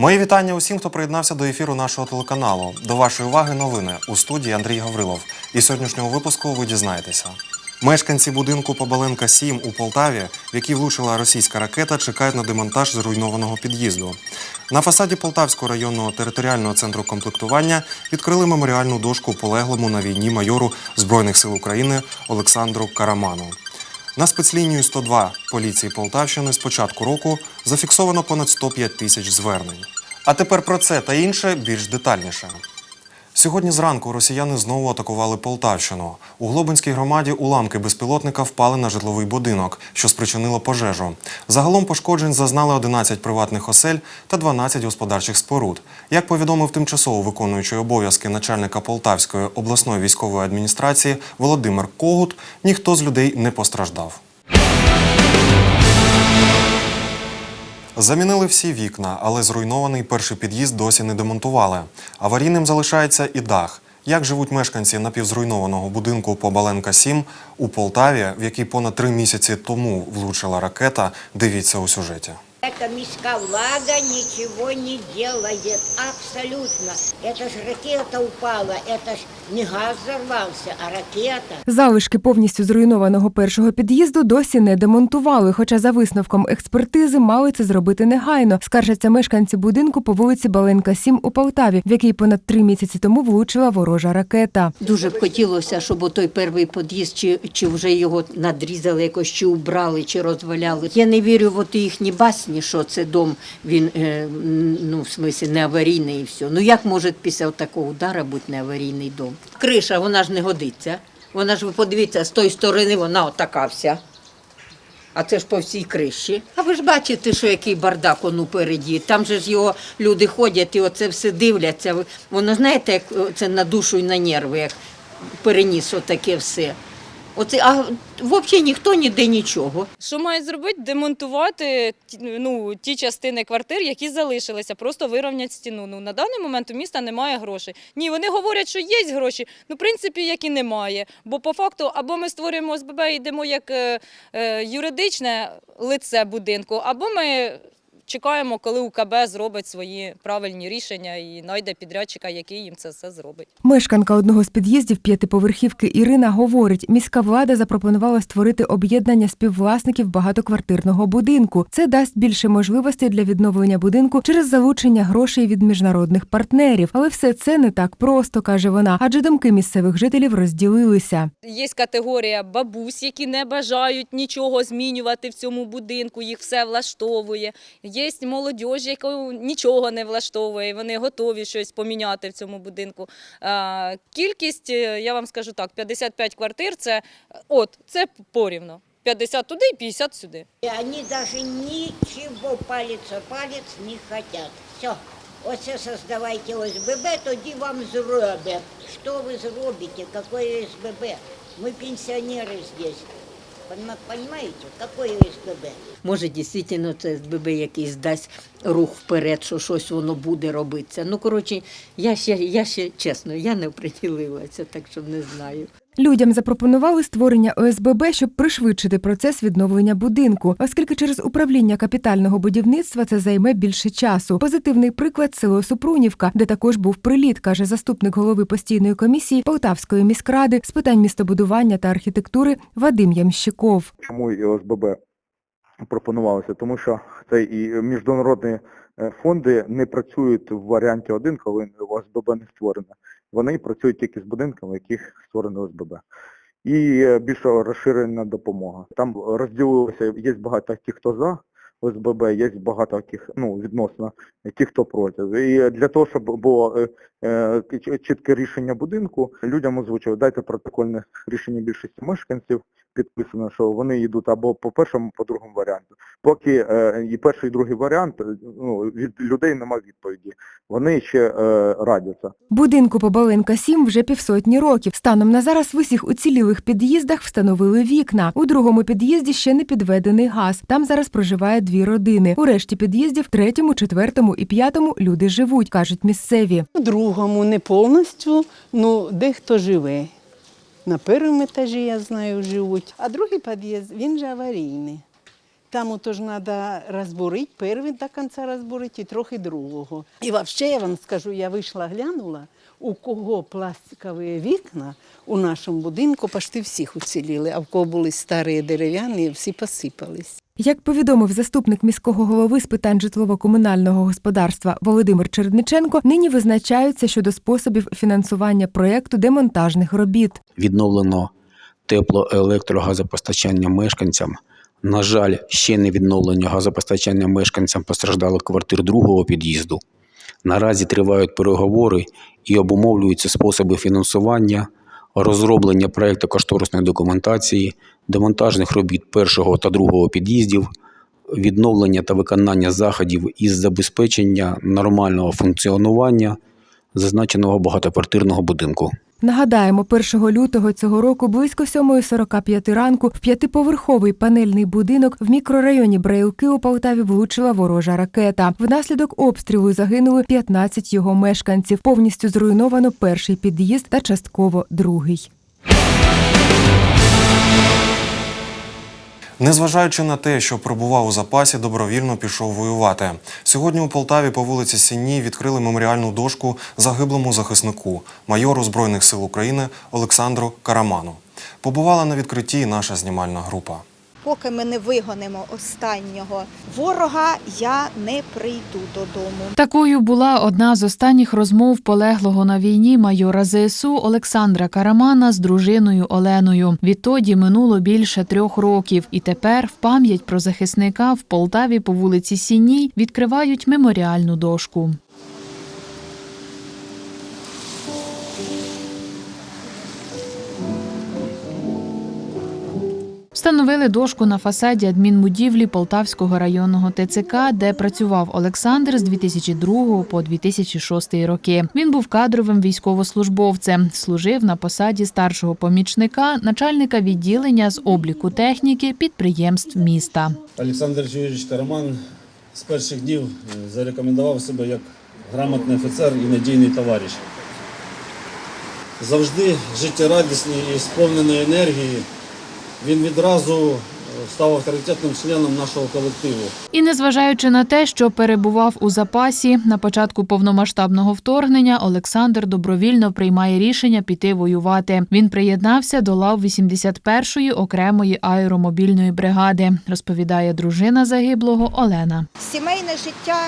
Мої вітання усім, хто приєднався до ефіру нашого телеканалу. До вашої уваги новини у студії Андрій Гаврилов. І сьогоднішнього випуску ви дізнаєтеся. Мешканці будинку Побаленка 7 у Полтаві, в який влучила російська ракета, чекають на демонтаж зруйнованого під'їзду. На фасаді Полтавського районного територіального центру комплектування відкрили меморіальну дошку полеглому на війні майору Збройних сил України Олександру Караману. На спецлінію 102 поліції Полтавщини з початку року зафіксовано понад 105 тисяч звернень. А тепер про це та інше більш детальніше. Сьогодні зранку росіяни знову атакували Полтавщину. У Глобинській громаді уламки безпілотника впали на житловий будинок, що спричинило пожежу. Загалом пошкоджень зазнали 11 приватних осель та 12 господарчих споруд. Як повідомив тимчасово виконуючий обов'язки начальника Полтавської обласної військової адміністрації Володимир Когут, ніхто з людей не постраждав. Замінили всі вікна, але зруйнований перший під'їзд досі не демонтували. Аварійним залишається і дах. Як живуть мешканці напівзруйнованого будинку Побаленка 7 у Полтаві, в який понад три місяці тому влучила ракета, дивіться у сюжеті. Эта миска влага ничего не делает, абсолютно. Это ж ракета упала, это ж не газ взорвался, а ракета. Залишки повністю зруйнованого першого під'їзду досі не демонтували, хоча за висновком експертизи мали це зробити негайно. Скаржаться мешканці будинку по вулиці Баленка 7 у Полтаві, в який понад три місяці тому влучила ворожа ракета. Дуже б хотілося, щоб той перший під'їзд, чи, чи вже його надрізали якось, чи убрали, чи розваляли. Я не вірю в от їхні басні, що це дом, він, е, ну, в смислі, не аварійний і все. Ну як може після такого удара бути не аварійний дом? Криша, вона ж не годиться. Вона ж, ви подивіться, з тої сторони вона отака вся. А це ж по всій криші. А ви ж бачите, що який бардак он упереді. Там же ж його люди ходять і оце все дивляться. Воно знаєте, як це на душу і на нерви, як переніс отаке все. Оце, а взагалі ніхто ніде нічого. Що мають зробити? Демонтувати ну, ті частини квартир, які залишилися, просто вирівняти стіну. Ну, на даний момент у міста немає грошей. Ні, вони говорять, що є гроші, ну, в принципі, як і немає. Бо по факту або ми створюємо ОСББ і йдемо як е, е, юридичне лице будинку, або ми чекаємо, коли УКБ зробить свої правильні рішення і знайде підрядчика, який їм це все зробить. Мешканка одного з під'їздів п'ятиповерхівки Ірина говорить, міська влада запропонувала створити об'єднання співвласників багатоквартирного будинку. Це дасть більше можливостей для відновлення будинку через залучення грошей від міжнародних партнерів. Але все це не так просто, каже вона, адже думки місцевих жителів розділилися. Є категорія бабусь, які не бажають нічого змінювати в цьому будинку, їх все влаштовує. Є молодь, яку нічого не влаштовує, вони готові щось поміняти в цьому будинку. Кількість, е, я вам скажу так, 55 квартир це е, от, це порівно. 50 туди і 50 сюди. И они даже ничего палец о палец не хотят. Все. Оце создавайте ОСББ, тоді вам зроблять. Що ви зробите? Какое ОСББ? Мы пенсионеры здесь. Понима- Понимаете? Какое СББ? Може, дійсно, це СББ якийсь дасть рух вперед, що щось воно буде робитися. Ну, коротше, я ще, я ще чесно, я не приділилася, так що не знаю. Людям запропонували створення ОСББ, щоб пришвидшити процес відновлення будинку, оскільки через управління капітального будівництва це займе більше часу. Позитивний приклад село Супрунівка, де також був приліт, каже заступник голови постійної комісії Полтавської міськради з питань містобудування та архітектури Вадим Ямщиков. Чому і ОСББ пропонувалося? Тому що це і міжнародні е, фонди не працюють в варіанті один, коли ОСББ не створено. Вони працюють тільки з будинками, в яких створено ОСББ. І е, більш розширена допомога. Там розділилося, є багато тих, хто за ОСББ, є багато тих, ну, відносно ті, хто проти. І для того, щоб було е, е, чітке рішення будинку, людям озвучили, дайте протокольне рішення більшості мешканців, підписано, що вони йдуть або по першому, по другому варіанту. Поки е, і перший, і другий варіант, е, ну, від людей немає відповіді. Вони ще е, радяться. Будинку Побаленка 7 вже півсотні років. Станом на зараз в усіх уцілілих під'їздах встановили вікна. У другому під'їзді ще не підведений газ. Там зараз проживає дві родини. У решті під'їздів, третьому, четвертому і п'ятому люди живуть, кажуть місцеві. В другому не повністю, ну дехто живе. На першому етажі, я знаю, живуть. А другий під'їзд, він же аварійний. Там отож треба розбурити, перший до кінця розбурити і трохи другого. І взагалі я вам скажу, я вийшла, глянула, у кого пластикові вікна у нашому будинку почти всіх уціліли, а в кого були старі дерев'яні, всі посипались. Як повідомив заступник міського голови з питань житлово-комунального господарства Володимир Чередниченко, нині визначаються щодо способів фінансування проєкту демонтажних робіт. відновлено теплоелектрогазопостачання мешканцям. На жаль, ще не відновлено газопостачання мешканцям постраждалих квартир другого під'їзду. Наразі тривають переговори і обумовлюються способи фінансування, розроблення проекту кошторисної документації, демонтажних робіт першого та другого під'їздів, відновлення та виконання заходів із забезпечення нормального функціонування зазначеного багатоквартирного будинку. Нагадаємо, 1 лютого цього року близько 7.45 ранку в п'ятиповерховий панельний будинок в мікрорайоні Брейлки у Полтаві влучила ворожа ракета. Внаслідок обстрілу загинули 15 його мешканців. Повністю зруйновано перший під'їзд та частково другий. Незважаючи на те, що перебував у запасі, добровільно пішов воювати. Сьогодні у Полтаві по вулиці Сіні відкрили меморіальну дошку загиблому захиснику, майору Збройних сил України Олександру Караману. Побувала на відкритті наша знімальна група. Поки ми не вигонимо останнього ворога, я не прийду додому. Такою була одна з останніх розмов полеглого на війні майора ЗСУ Олександра Карамана з дружиною Оленою. Відтоді минуло більше трьох років, і тепер в пам'ять про захисника в Полтаві по вулиці Сінній відкривають меморіальну дошку. Встановили дошку на фасаді адмінбудівлі Полтавського районного ТЦК, де працював Олександр з 2002 по 2006 роки. Він був кадровим військовослужбовцем, служив на посаді старшого помічника, начальника відділення з обліку техніки підприємств міста. Олександр Юрійович Караман з перших днів е, зарекомендував себе як грамотний офіцер і надійний товариш. Завжди життєрадісний і сповнений енергії. Він відразу е, став авторитетним членом нашого колективу. І незважаючи на те, що перебував у запасі на початку повномасштабного вторгнення, Олександр добровільно приймає рішення піти воювати. Він приєднався до лав 81-ї окремої аеромобільної бригади, розповідає дружина загиблого Олена. Сімейне життя,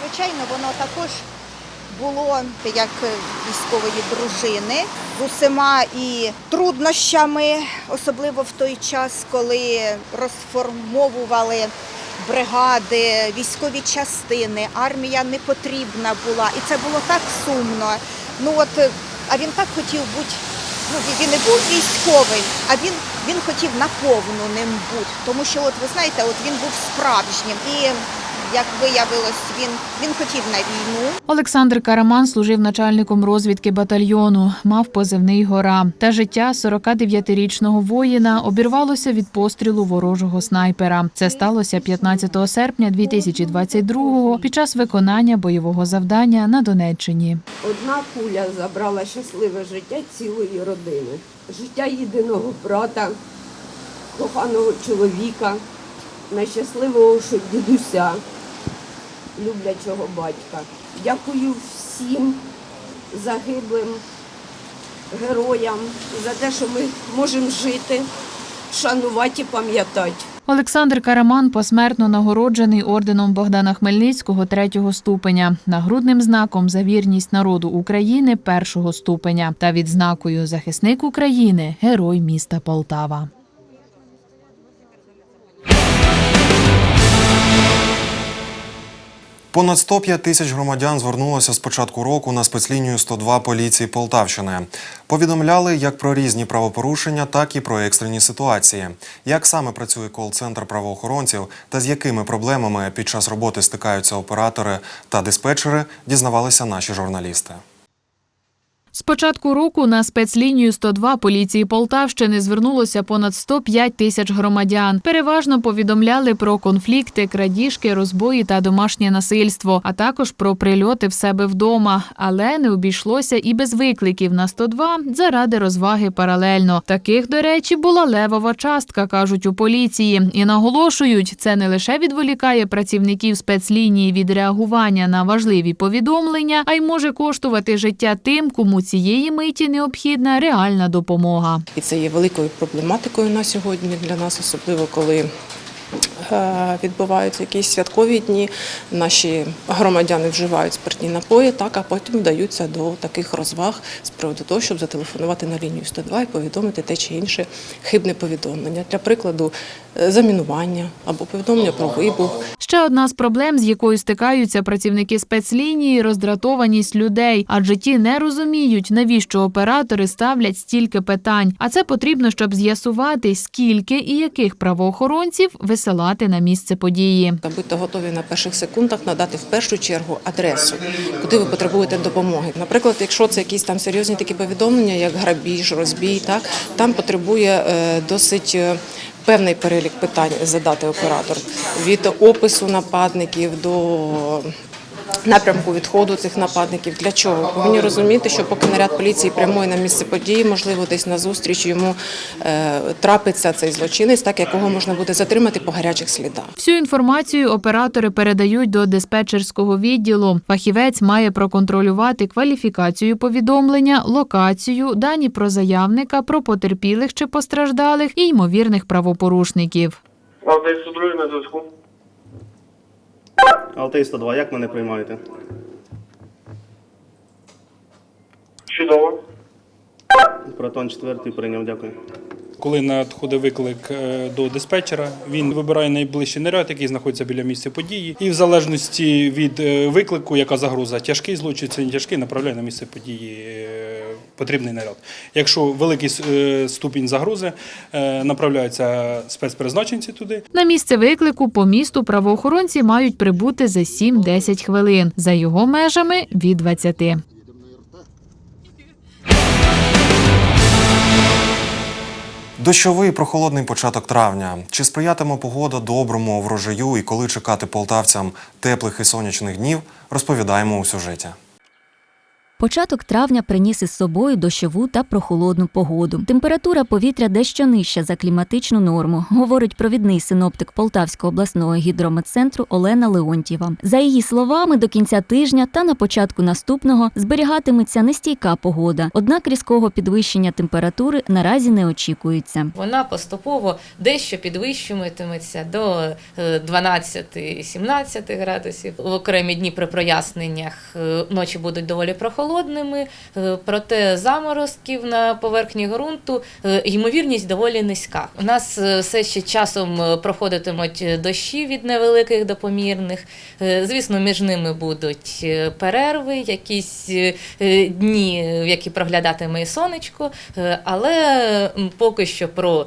звичайно, воно також було як військової дружини з усіма і труднощами, особливо в той час, коли розформовували бригади, військові частини, армія не потрібна була, і це було так сумно. Ну от, а він так хотів бути. Ну, він не був військовий, а він, він хотів наповну ним бути. Тому що, от ви знаєте, от він був справжнім. І як виявилось, він, він хотів на війну. Олександр Караман служив начальником розвідки батальйону, мав позивний гора. Та життя 49-річного воїна обірвалося від пострілу ворожого снайпера. Це сталося 15 серпня 2022-го під час виконання бойового завдання на Донеччині. Одна куля забрала щасливе життя цілої родини, життя єдиного брата, коханого чоловіка, найщасливого дідуся, люблячого батька. Дякую всім загиблим героям за те, що ми можемо жити, шанувати і пам'ятати. Олександр Караман посмертно нагороджений орденом Богдана Хмельницького третього ступеня, нагрудним знаком за вірність народу України першого ступеня та відзнакою захисник України, герой міста Полтава. Понад 105 тисяч громадян звернулося з початку року на спецлінію 102 поліції Полтавщини. Повідомляли як про різні правопорушення, так і про екстрені ситуації. Як саме працює кол-центр правоохоронців та з якими проблемами під час роботи стикаються оператори та диспетчери, дізнавалися наші журналісти. З початку року на спецлінію 102 поліції Полтавщини звернулося понад 105 тисяч громадян. Переважно повідомляли про конфлікти, крадіжки, розбої та домашнє насильство, а також про прильоти в себе вдома. Але не обійшлося і без викликів на 102 заради розваги паралельно. Таких, до речі, була левова частка, кажуть у поліції, і наголошують, це не лише відволікає працівників спецлінії від реагування на важливі повідомлення, а й може коштувати життя тим, кому цієї миті необхідна реальна допомога. І це є великою проблематикою на сьогодні для нас, особливо коли відбуваються якісь святкові дні. Наші громадяни вживають спиртні напої, так а потім вдаються до таких розваг з приводу того, щоб зателефонувати на лінію 102 і повідомити те чи інше хибне повідомлення. Для прикладу, е, замінування або повідомлення про вибух. Ще одна з проблем, з якою стикаються працівники спецлінії роздратованість людей, адже ті не розуміють, навіщо оператори ставлять стільки питань. А це потрібно, щоб з'ясувати, скільки і яких правоохоронців висилати на місце події. Будьте готові на перших секундах надати в першу чергу адресу, куди ви потребуєте допомоги. Наприклад, якщо це якісь там серйозні такі повідомлення, як грабіж, розбій, так там потребує е, досить. е, Певний перелік питань задати оператор від опису нападників до напрямку відходу цих нападників. Для чого? Ви Повинні розуміти, що поки наряд поліції прямує на місце події, можливо, десь на зустріч йому е, трапиться цей злочинець, так якого можна буде затримати по гарячих слідах. Всю інформацію оператори передають до диспетчерського відділу. Фахівець має проконтролювати кваліфікацію повідомлення, локацію, дані про заявника, про потерпілих чи постраждалих і ймовірних правопорушників. Алтей 102 на зв'язку. Алтей 102, як мене приймаєте? Чудово. Протон 4 прийняв, дякую. Коли надходить виклик е, до диспетчера, він вибирає найближчий наряд, який знаходиться біля місця події, і в залежності від е, виклику, яка загроза, тяжкий злочин чи не тяжкий, направляє на місце події е, потрібний наряд. Якщо великий ступінь загрози, направляються спецпризначенці туди. На місце виклику по місту правоохоронці мають прибути за 7-10 хвилин, за його межами від 20. Дощовий прохолодний початок травня. Чи сприятиме погода доброму врожаю і коли чекати полтавцям теплих і сонячних днів, розповідаємо у сюжеті. Початок травня приніс із собою дощову та прохолодну погоду. Температура повітря дещо нижча за кліматичну норму, говорить провідний синоптик Полтавського обласного гідрометцентру Олена Леонтьєва. За її словами, до кінця тижня та на початку наступного зберігатиметься нестійка погода. Однак різкого підвищення температури наразі не очікується. Вона поступово дещо підвищуватиметься до е, 12-17 градусів. В окремі дні при проясненнях е, ночі будуть доволі прохолодними, е, проте заморозків на поверхні ґрунту е, ймовірність доволі низька. У нас е, все ще часом проходитимуть дощі від невеликих до помірних. Звісно, між ними будуть перерви, якісь дні, в які проглядатиме і сонечко, але поки що про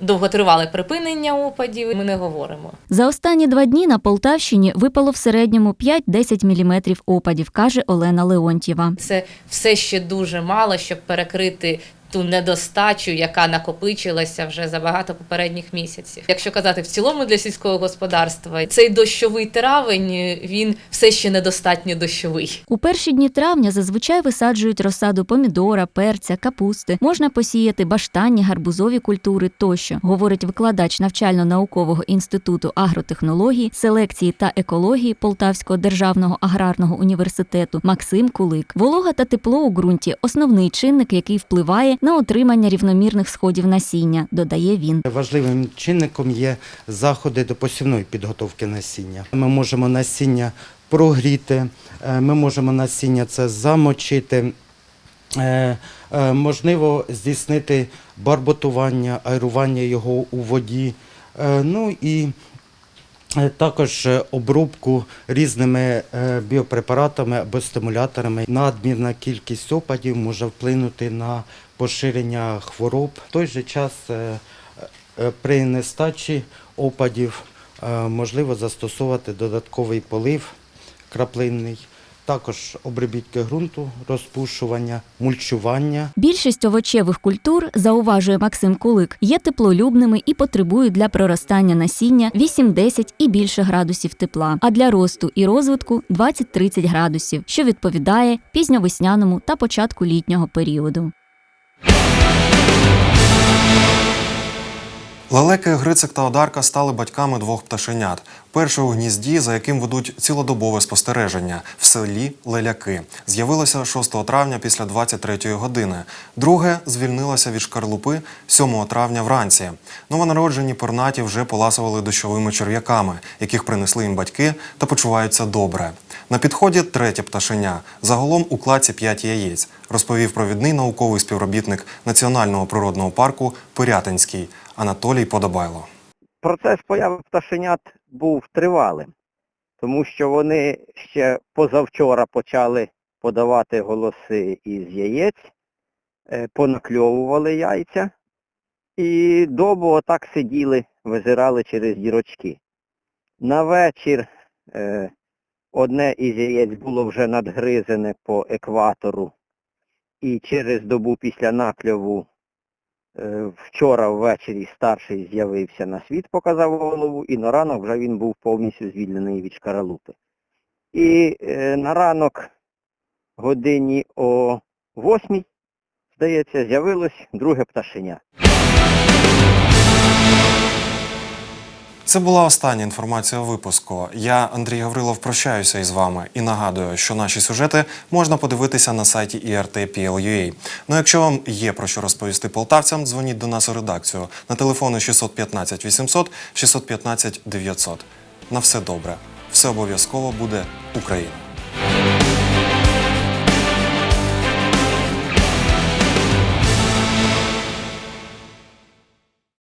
довготривале припинення опадів ми не говоримо. За останні два дні на Полтавщині випало в середньому 5-10 мм опадів, каже Олена Леонтьєва. Це все ще дуже мало, щоб перекрити. Ту недостачу, яка накопичилася вже за багато попередніх місяців. Якщо казати в цілому для сільського господарства, цей дощовий травень він все ще недостатньо дощовий. У перші дні травня зазвичай висаджують розсаду помідора, перця, капусти. Можна посіяти баштанні, гарбузові культури тощо, говорить викладач навчально-наукового інституту агротехнології, селекції та екології Полтавського державного аграрного університету Максим Кулик. Волога та тепло у ґрунті основний чинник, який впливає на отримання рівномірних сходів насіння, додає він. Важливим чинником є заходи до посівної підготовки насіння. Ми можемо насіння прогріти, е, ми можемо насіння це замочити. Е, е, Можливо здійснити барботування, аерування його у воді. Ну і також обробку різними біопрепаратами або стимуляторами. Надмірна кількість опадів може вплинути на поширення хвороб. В той же час е, е, при нестачі опадів е, можливо застосовувати додатковий полив краплинний. також обробітки ґрунту, розпушування, мульчування. Більшість овочевих культур, зауважує Максим Кулик, є теплолюбними і потребують для проростання насіння 8-10 і більше градусів тепла, а для росту і розвитку 20-30 градусів, що відповідає пізньовесняному та початку літнього періоду. Лелеки, Грицик та Одарка стали батьками двох пташенят. Перше у гнізді, за яким ведуть цілодобове спостереження в селі Леляки. З'явилося 6 травня після 23-ї години. Друге звільнилося від шкарлупи 7 травня вранці. Новонароджені пернаті вже поласували дощовими черв'яками, яких принесли їм батьки та почуваються добре. На підході третє пташеня. Загалом у кладці 5 яєць, розповів провідний науковий співробітник Національного природного парку Пирятинський Анатолій Подобайло. Процес появи пташенят був тривалим, тому що вони ще позавчора почали подавати голоси із яєць, е, понакльовували яйця і добу отак сиділи, визирали через дірочки. На вечір е, одне із яєць було вже надгризене по екватору і через добу після накльову Е, Вчора ввечері старший з'явився на світ, показав голову, і на ранок вже він був повністю звільнений від шкаралупи. І е, на ранок годині о восьмій, здається, з'явилось друге пташеня. Це була остання інформація випуску. Я, Андрій Гаврилов, прощаюся із вами і нагадую, що наші сюжети можна подивитися на сайті IRT.PL.UA. Ну, якщо вам є про що розповісти полтавцям, дзвоніть до нас у редакцію на телефони 615 800 615 900. На все добре. Все обов'язково буде Україна.